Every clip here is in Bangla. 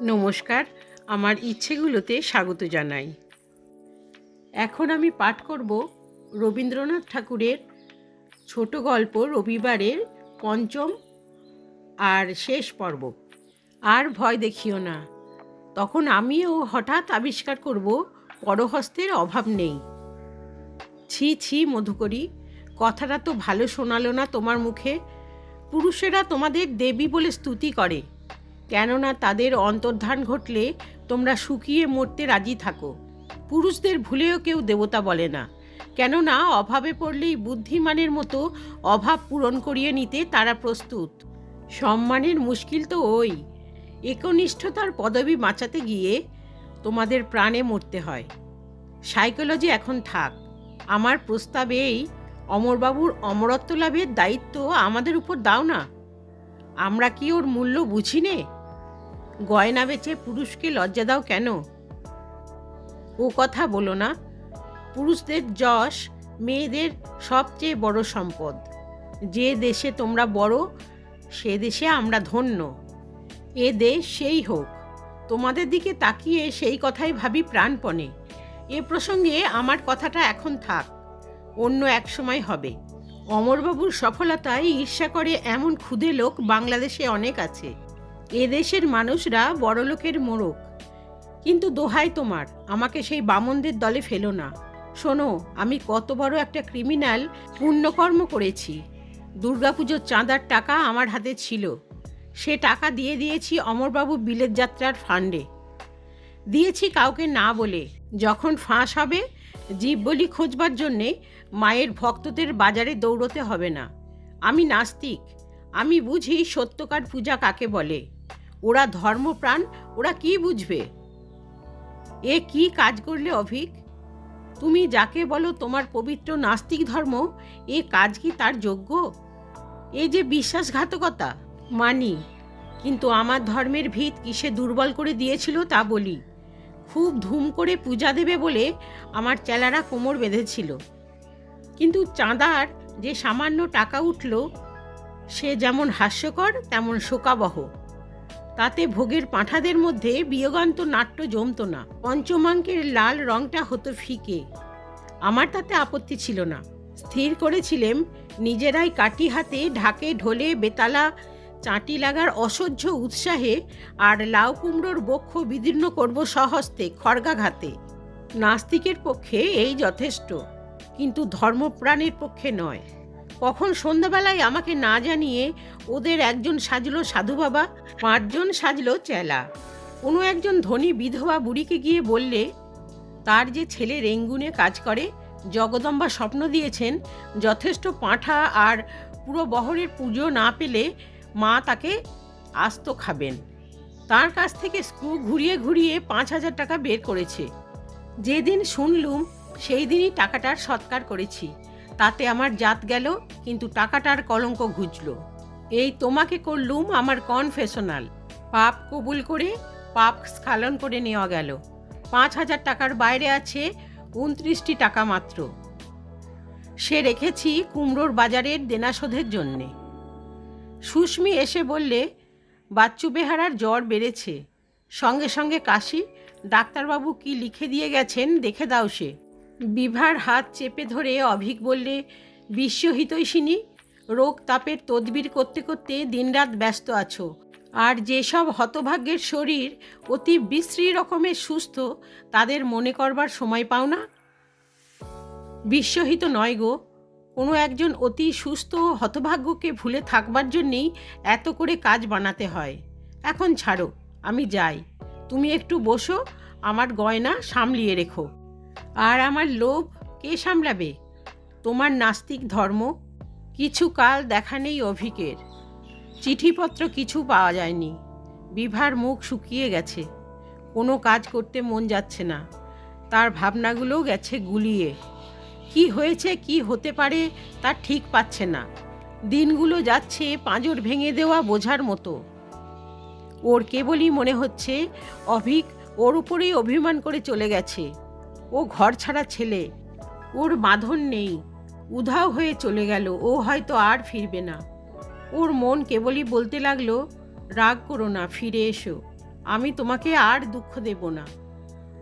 নমস্কার, আমার ইচ্ছেগুলোতে স্বাগত জানাই। এখন আমি পাঠ করব রবীন্দ্রনাথ ঠাকুরের ছোট গল্প রবিবারের পঞ্চম আর শেষ পর্ব। আর ভয় দেখিও না, তখন আমিও হঠাৎ আবিষ্কার করব পরহস্তের অভাব নেই। ছি ছি, মধুকরী, কথাটা তো ভালো শোনালো না তোমার মুখে, পুরুষেরা তোমাদের দেবী বলে স্তুতি করে। কেননা তাদের অন্তর্ধান ঘটলে তোমরা শুকিয়ে মরতে রাজি থাকো। পুরুষদের ভুলেও কেউ দেবতা বলে না। কেননা অভাবে পড়লেই বুদ্ধিমানের মতো অভাব পূরণ করিয়ে নিতে তারা প্রস্তুত। সম্মানের মুশকিল তো ওই। একনিষ্ঠতার পদবি বাঁচাতে গিয়ে তোমাদের প্রাণে মরতে হয়। সাইকোলজি এখন থাক। আমার প্রস্তাবেই অমরবাবুর অমরত্ব লাভের দায়িত্ব আমাদের উপর দাও না। আমরা কি ওর মূল্য বুঝি নে? গয়না বেচে পুরুষকে লজ্জা দাও কেন? ও কথা বলো না। পুরুষদের যশ মেয়েদের সবচেয়ে বড় সম্পদ। যে দেশে তোমরা বড়, সে দেশে আমরা ধন্য। এ দেশ সেই হোক। তোমাদের দিকে তাকিয়ে সেই কথাই ভাবি প্রাণপণে। এ প্রসঙ্গে আমার কথাটা এখন থাক। অন্য এক সময় হবে। অমরবাবুর সফলতায় ঈর্ষা করে এমন ক্ষুদে লোক বাংলাদেশে অনেক আছে। এ দেশের মানুষরা বড়লোকের মোড়ক। কিন্তু দোহাই তোমার, আমাকে সেই বামনদের দলে ফেলো না। শোনো, আমি কত বড় একটা ক্রিমিনাল পুণ্যকর্ম করেছি। দুর্গাপুজোর চাঁদার টাকা আমার হাতে ছিল। সে টাকা দিয়ে দিয়েছি অমরবাবু বিলেত যাত্রার ফান্ডে। দিয়েছি কাউকে না বলে। যখন ফাঁস হবে জীব বলি খোঁজবার জন্যে মায়ের ভক্তদের বাজারে দৌড়তে হবে না। আমি নাস্তিক। আমি বুঝি সত্যকার পূজা কাকে বলে। ওরা ধর্মপ্রাণ, ওরা কি বুঝবে? এ কি কাজ করলে অভিক? তুমি যাকে বলো তোমার পবিত্র নাস্তিক ধর্ম, এ কাজ কি তার যোগ্য? এ যে বিশ্বাসঘাতকতা, মানি, কিন্তু আমার ধর্মের ভিত কিসে দুর্বল করে দিয়েছিল তা বলি। খুব ধুম করে পূজা দেবে বলে আমার চেলারা কোমর বেঁধেছিল। কিন্তু চাঁদার যে সামান্য টাকা উঠল, সে যেমন হাস্যকর, তেমন শোকাবহ। তাতে ভোগের পাঁঠাদের মধ্যে বিয়োগান্ত নাট্য জমতো না। পঞ্চমাঙ্কের লাল রংটা হতো ফিকে। আমার তাতে আপত্তি ছিল না। স্থির করেছিলেম, নিজেরাই কাটি হাতে ঢাকে ঢোলে বেতালা, চাঁটি লাগার অসহ্য উৎসাহে, আর লাউ কুমড়োর বক্ষ বিদীর্ণ করব সহস্তে, খড়গাঘাতে। নাস্তিকের পক্ষে এই যথেষ্ট, কিন্তু ধর্মপ্রাণের পক্ষে নয়। কখন সন্ধ্যাবেলায় আমাকে না জানিয়ে ওদের একজন সাজলো সাধু বাবা, পাঁচজন সাজলো চেলা। কোনো একজন ধনী বিধবা বুড়িকে গিয়ে বললে, তার যে ছেলে রেঙ্গুনে কাজ করে, জগদম্বা স্বপ্ন দিয়েছেন, যথেষ্ট পাঁঠা আর পুরো বহরের পুজো না পেলে মা তাকে আস্ত খাবেন। তার কাছ থেকে স্ক্রু ঘুরিয়ে ঘুরিয়ে পাঁচ হাজার টাকা বের করেছে। যেদিন শুনলুম সেই দিনই টাকাটার সৎকার করেছি। তাতে আমার জাত গেল, কিন্তু টাকাটার কলঙ্ক ঘুচল। এই তোমাকে করলুম আমার কনফেশনাল। পাপ কবুল করে পাপ স্খালন করে নেওয়া গেল। পাঁচ হাজার টাকার বাইরে আছে উনত্রিশটি টাকা মাত্র। সে রেখেছি কুমড়োর বাজারের দেনাশোধের জন্যে। সুস্মি এসে বললে, বাচ্চু বেহারার জ্বর বেড়েছে। সঙ্গে সঙ্গে কাশি, ডাক্তারবাবু কি লিখে দিয়ে গেছেন দেখে দাও সে। বিভার হাত চেপে ধরে অভিক বললে বিশ্বহিতৈষিনী রোগ তাপের তদবির করতে করতে দিনরাত ব্যস্ত আছো। আর যেসব হতভাগ্যের শরীর অতি বিশ্রী রকমের সুস্থ, তাদের মনে করবার সময় পাও না। বিশ্বহিত নয় গো, কোনো একজন অতি সুস্থ হতভাগ্যকে ভুলে থাকবার জন্যেই এত করে কাজ বানাতে হয়। এখন ছাড়ো, আমি যাই। তুমি একটু বসো, আমার গয়না সামলিয়ে রেখো। আর আমার লোভ কে সামলাবে? তোমার নাস্তিক ধর্ম? কিছু কাল দেখা নেই অভিকের। চিঠিপত্র কিছু পাওয়া যায়নি। বিভার মুখ শুকিয়ে গেছে। কোনো কাজ করতে মন যাচ্ছে না। তার ভাবনাগুলোও গেছে গুলিয়ে। কি হয়েছে, কি হতে পারে তার ঠিক পাচ্ছে না। দিনগুলো যাচ্ছে পাঁজর ভেঙে দেওয়া বোঝার মতো। ওর কেবলই মনে হচ্ছে, অভিক ওর উপরেই অভিমান করে চলে গেছে। ও ঘর ছাড়া ছেলে। ওর বাঁধন নেই। উধাও হয়ে চলে গেল। ও হয়তো আর ফিরবে না। ওর মন কেবলই বলতে লাগল, রাগ করো না, ফিরে এসো। আমি তোমাকে আর দুঃখ দেব না।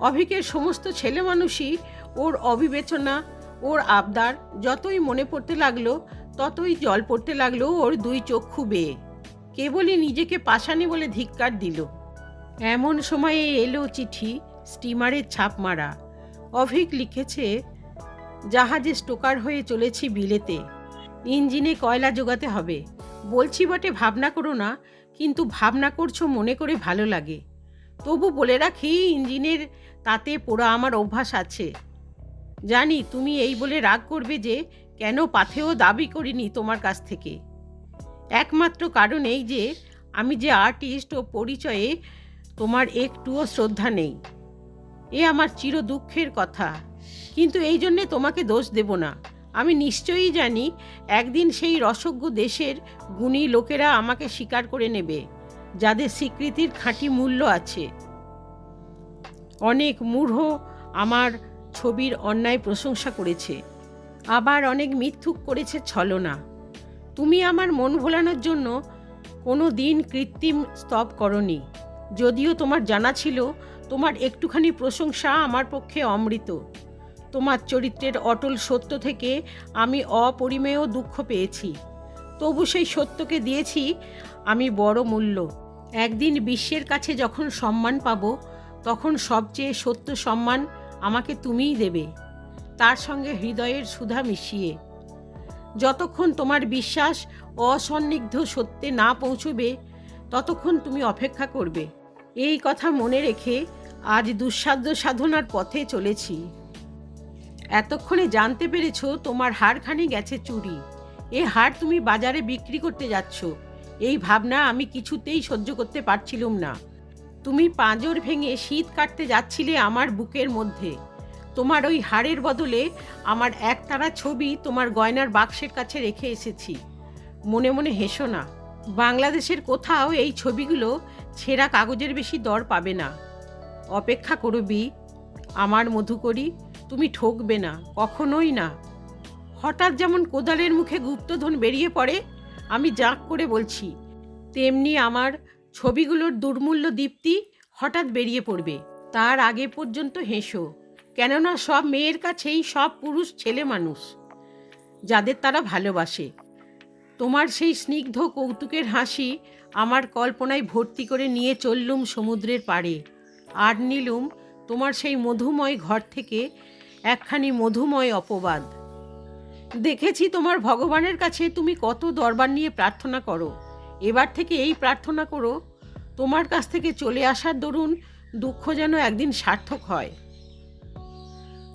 অভিকের সমস্ত ছেলে মানুষই ওর অবিবেচনা, ওর আবদার যতই মনে পড়তে লাগল, ততই জল পড়তে লাগল ওর দুই চক্ষু বেয়ে। কেবলই নিজেকে পাশানি বলে ধিক্কার দিল। এমন সময়ে এলো চিঠি, স্টিমারের ছাপ মারা। অভিক লিখেছে, জাহাজে স্টোকার হয়ে চলেছি বিলেতে। ইঞ্জিনে কয়লা জোগাতে হবে। বলছি বটে, ভাবনা করো না, কিন্তু ভাবনা করছ মনে করে ভালো লাগে। তবু বলে রাখি, ইঞ্জিনের তাতে পোড়া আমার অভ্যাস আছে। জানি তুমি এই বলে রাগ করবে যে, কেন পাথেও দাবি করিনি তোমার কাছ থেকে। একমাত্র কারণ এই যে, আমি যে আর্টিস্ট ও পরিচয়ে তোমার একটুও শ্রদ্ধা নেই। এ আমার চির দুঃখের কথা। কিন্তু এই জন্যে তোমাকে দোষ দেব না। আমি নিশ্চয়ই জানি একদিন সেই রসজ্ঞ দেশের গুণী লোকেরা আমাকে স্বীকার করে নেবে, যাদের স্বীকৃতির খাঁটি মূল্য আছে। অনেক মূঢ় আমার ছবির অন্যায় প্রশংসা করেছে, আবার অনেক মিথ্যুক করেছে ছলনা। তুমি আমার মন ভোলানোর জন্য কোনো দিন কৃত্রিম স্তব করনি, যদিও তোমার জানা ছিল তোমার একটুখানি প্রশংসা আমার পক্ষে অমৃত। তোমার চরিত্রের অটল সত্য থেকে আমি অপরিমেয় দুঃখ পেয়েছি। তবু সেই সত্যকে দিয়েছি আমি বড় মূল্য। একদিন বিশ্বের কাছে যখন সম্মান পাব, তখন সবচেয়ে সত্য সম্মান আমাকে তুমিই দেবে। তার সঙ্গে হৃদয়ের সুধা মিশিয়ে। যতক্ষণ তোমার বিশ্বাস অসন্নিগ্ধ সত্যে না পৌঁছবে, ততক্ষণ তুমি অপেক্ষা করবে। এই কথা মনে রেখে আজ দুঃসাধ্য সাধনার পথে চলেছি। এতক্ষণে জানতে পেরেছ তোমার হাড়খানি গেছে চুরি। এ হার তুমি বাজারে বিক্রি করতে যাচ্ছ। এই ভাবনা আমি কিছুতেই সহ্য করতে পারছিলুম না। তুমি পাঁজর ভেঙে শীত কাটতে যাচ্ছিলে আমার বুকের মধ্যে। তোমার ওই হাড়ের বদলে আমার একতারা ছবি তোমার গয়নার বাক্সের কাছে রেখে এসেছি। মনে মনে হেসো না। বাংলাদেশের কোথাও এই ছবিগুলো ছেঁড়া কাগজের বেশি দর পাবে না। অপেক্ষা করবি আমার মধুকরী তুমি ঠকবে না, কখনোই না। হঠাৎ যেমন কোদালের মুখে গুপ্তধন বেরিয়ে পড়ে, আমি জাঁক করে বলছি, তেমনি আমার ছবিগুলোর দুর্মূল্য দীপ্তি হঠাৎ বেরিয়ে পড়বে, তার আগে পর্যন্ত হেসো, কেননা সব মেয়ের কাছেই সব পুরুষ ছেলে মানুষ, যাদের তারা ভালোবাসে। তোমার সেই স্নিগ্ধ কৌতুকের হাসি আমার কল্পনায় ভর্তি করে নিয়ে চললুম সমুদ্রের পাড়ে। আর নিলুম তোমার সেই মধুময় ঘর থেকে একখানি মধুময় অপবাদ। দেখেছি তোমার ভগবানের কাছে তুমি কত দরবার নিয়ে প্রার্থনা করো। এবার থেকে এই প্রার্থনা করো, তোমার কাছ থেকে চলে আসার দরুন দুঃখ যেন একদিন সার্থক হয়।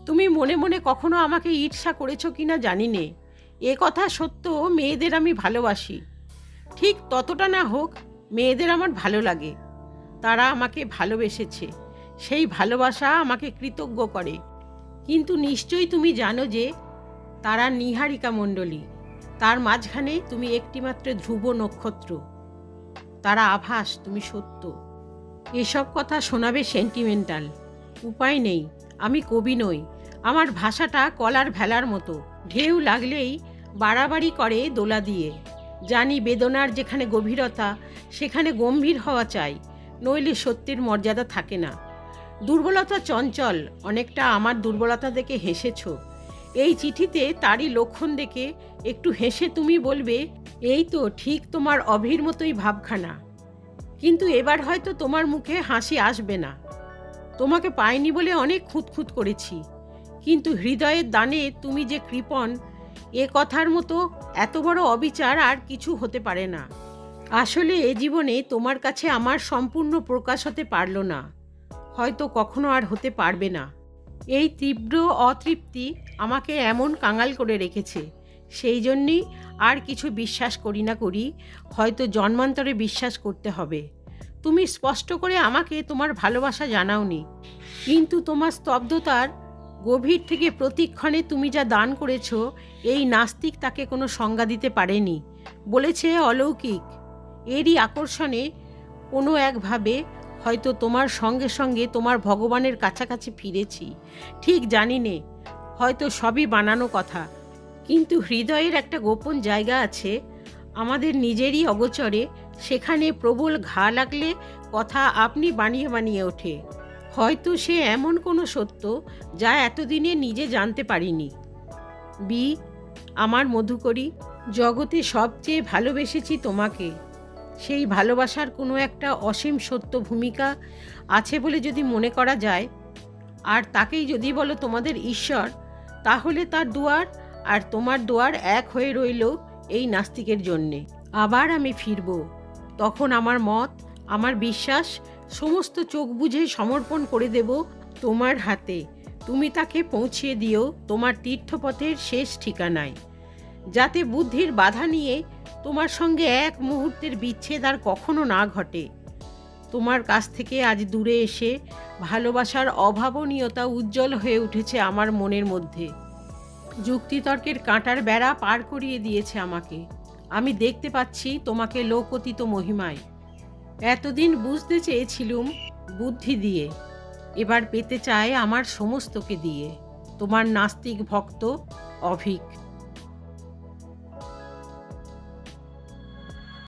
তুমি মনে মনে কখনো আমাকে ঈর্ষা করেছ কিনা জানি নে। এ কথা সত্য মেয়েদের আমি ভালোবাসি। ঠিক ততটা না হোক মেয়েদের আমার ভালো লাগে। তারা আমাকে ভালোবেসেছে। সেই ভালোবাসা আমাকে কৃতজ্ঞ করে। কিন্তু নিশ্চয়ই তুমি জানো যে তারা নিহারিকা মণ্ডলী। তার মাঝখানে তুমি একটিমাত্র ধ্রুব নক্ষত্র। তারা আভাস, তুমি সত্য। এসব কথা শোনাবে সেন্টিমেন্টাল উপায় নেই। আমি কবি নই। আমার ভাষাটা কলার ভেলার মতো। ঢেউ লাগলেই বাড়াবাড়ি করে দোলা দিয়ে। জানি বেদনার যেখানে গভীরতা, সেখানে গম্ভীর হওয়া চাই, নইলে সত্যের মর্যাদা থাকে না। দুর্বলতা চঞ্চল, অনেকটা আমার দুর্বলতা দেখে হেসেছ। এই চিঠিতে তারই লক্ষণ দেখে একটু হেসে তুমি বলবে, এই তো ঠিক তোমার অভির মতোই ভাবখানা। কিন্তু এবার হয়তো তোমার মুখে হাসি আসবে না। তোমাকে পাইনি বলে অনেক খুঁতখুত করেছি। কিন্তু হৃদয়ের দানে তুমি যে কৃপণ এ কথার মতো এত বড় অবিচার আর কিছু হতে পারে না। আসলে এ জীবনে তোমার কাছে আমার সম্পূর্ণ প্রকাশ হতে পারল না। হয়তো কখনো আর হতে পারবে না। এই তীব্র অতৃপ্তি আমাকে এমন কাঙাল করে রেখেছে। সেই জন্যই আর কিছু বিশ্বাস করি না করি, হয়তো জন্মান্তরে বিশ্বাস করতে হবে। তুমি স্পষ্ট করে আমাকে তোমার ভালোবাসা জানাওনি। কিন্তু তোমার স্তব্ধতার গভীর থেকে প্রতিক্ষণে তুমি যা দান করেছ, এই নাস্তিক তাকে কোনো সংজ্ঞা দিতে পারেনি, বলেছে অলৌকিক। এরই আকর্ষণে কোনো একভাবে হয়তো তোমার সঙ্গে সঙ্গে তোমার ভগবানের কাছাকাছি ফিরেছি। ঠিক জানি নে, হয়তো সবই বানানো কথা, কিন্তু হৃদয়ের একটা গোপন জায়গা আছে, আমাদের নিজেরই অগোচরে, সেখানে প্রবল ঘা লাগলে কথা আপনি বানিয়ে বানিয়ে ওঠে। হয়তো সে এমন কোনো সত্য যা এতদিনে নিজে জানতে পারিনি। বি, আমার মধুকরী, জগতে সবচেয়ে ভালোবেসেছি তোমাকে। সেই ভালোবাসার কোনো একটা অসীম সত্য ভূমিকা আছে বলে যদি মনে করা যায়, আর তাকেই যদি বলো তোমাদের ঈশ্বর, তাহলে তার দুয়ার আর তোমার দুয়ার এক হয়ে রইল এই নাস্তিকের জন্যে। আবার আমি ফিরব। তখন আমার মত, আমার বিশ্বাস সমস্ত চোখ বুঝে সমর্পণ করে দেব তোমার হাতে। তুমি তাকে পৌঁছিয়ে দিও তোমার তীর্থপথের শেষ ঠিকানায়। যাতে বুদ্ধির বাধা নিয়ে তোমার সঙ্গে এক মুহূর্তের বিচ্ছেদ আর কখনো না ঘটে। তোমার কাছ থেকে আজ দূরে এসে ভালোবাসার অভাবনীয়তা উজ্জ্বল হয়ে উঠেছে আমার মনের মধ্যে। যুক্তিতর্কের কাঁটার বেড়া পার করিয়ে দিয়েছে আমাকে। আমি দেখতে পাচ্ছি তোমাকে লোকতীত মহিমায়। এতদিন বুঝতে চেয়েছিলুম বুদ্ধি দিয়ে। এবার পেতে চায় আমার সমস্তকে দিয়ে। তোমার নাস্তিক ভক্ত অভিক।